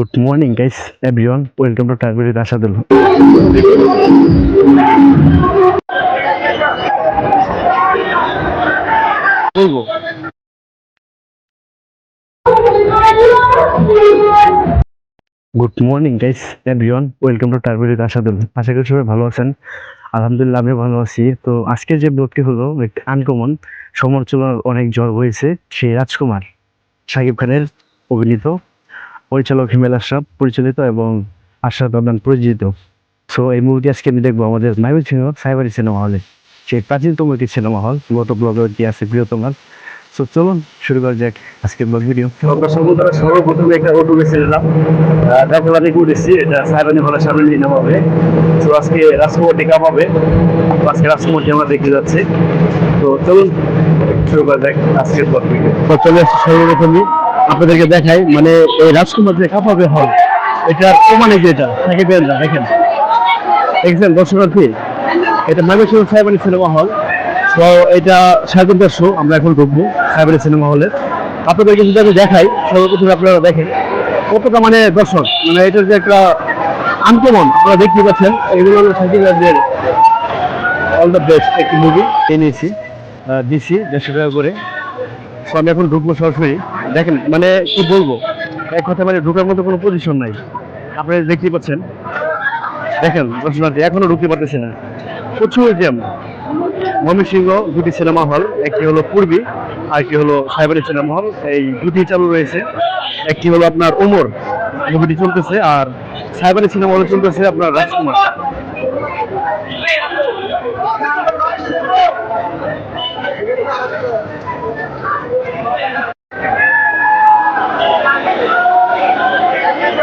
Good morning guys everyone welcome to target Asadul বলব good morning guys everyone welcome to target Asadul আশা করি সবাই ভালো আছেন। আলহামদুলিল্লাহ আমি ভালো আছি। তো আজকে যে ব্লগটি হলো আনকমন সমালোচনার অনেক জ্বর হয়েছে, সেই রাজকুমার শাকিব খানের অভিনীত পরিচালক হিমেল আশরাফ পরিচালিত এবং আশরাফ আবদান পরিচালিত সো এই মুভিটি আজকে আমি দেখব আমাদের মাইবেল সিনেমা সাইবারি সিনেমা হলে সেই প্রাচীনতম একটি সিনেমা হল গত ব্লগের যে আছে বৃহত্তম সো চলুন শুরু করা যাক আজকের ব্লগ ভিডিও সর্বপ্রথমে একটা অটো গেছিলাম ঢাকা থেকে উঠেছি এটা সাইবানি হলের সামনে নিয়ে নেওয়া হবে। তো আজকে রাজকুমারটি কামাবে তো আজকে রাজকুমারটি আমরা দেখতে যাচ্ছি। তো চলুন শুরু করা যাক আজকের ব্লগ ভিডিও চলে আসছি সর্বপ্রথমে। আপনাদেরকে দেখাই মানে এই রাজকুমার যে কাঁপাবে হল এটার প্রমাণে যেটা থাকে বেন্দা দেখেন। দেখছেন দর্শনার্থী এটা ময়মনসিংহ সাইবানি সিনেমা হল। তো এটা সাড়ে তিনটার শো আমরা এখন ঢুকবো সাইবানি সিনেমা হলে। আপনাদেরকে যদি আমি দেখাই, সর্বপ্রথমে আপনারা দেখেন, কতটা মানে দর্শক মানে এটার যে একটা আনকমন, আপনারা দেখতে পাচ্ছেন, এগুলো হলো সাকিব রাজের অল দ্য বেস্ট একটি মুভি এনেছি দিছি দেড়শো টাকা করে। তো আমি এখন ঢুকবো সরাসরি। দেখেন মানে কি বলব, এক কথা মানে ঢুকার মতো কোনো পজিশন নাই। আপনারা দেখতেই পাচ্ছেন। দেখেন, দর্শনার্থী, এখনও ঢুকতে পারতেছে না। প্রচুর জ্যাম ময়মনসিংহ দুটি সিনেমা হল একটি হলো পূর্বী আর একটি হলো সাইবারি সিনেমা হল এই দুটি চালু রয়েছে। একটি হলো আপনার ওমর মুভিটি চলতেছে। আর সাইবারি সিনেমা হলে চলতেছে আপনার রাজকুমার।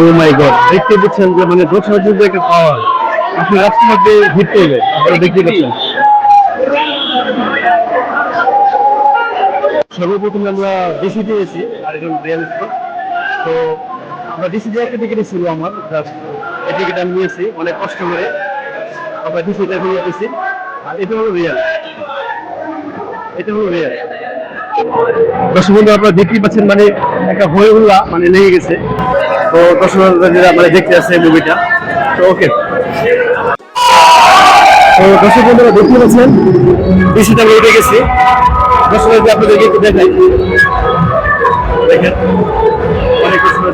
ও মাই গড দেখতে পাচ্ছেন যে মানে একটা পাওয়ার আপনি করবে আপনারা দেখতে পাচ্ছেন। সর্বপ্রথমে আমরা এসেছি আরেকজন রিয়েল তো আমরা ডিসিতে একটা টিকিট ছিল আমার এই টিকিট আমি নিয়েছি, অনেক কষ্ট করে। আমরা ডিসিতে এখন এসেছি, আর এটা হলো রিয়াল। এটা হলো রিয়াল। দর্শক বন্ধু, আপনারা দেখতেই পাচ্ছেন মানে একটা হয়ে হুল্লা মানে লেগে গেছে। তো দর্শক আমরা দেখতে আসছে এই মুভিটা তো ওকে তো দর্শক বন্ধুরা, দেখতে পাচ্ছেন? বিষয়টা আমি উঠে গেছি। দর্শক আপনাদেরকে একটু দেখাই। দেখেন। অনেক সুন্দর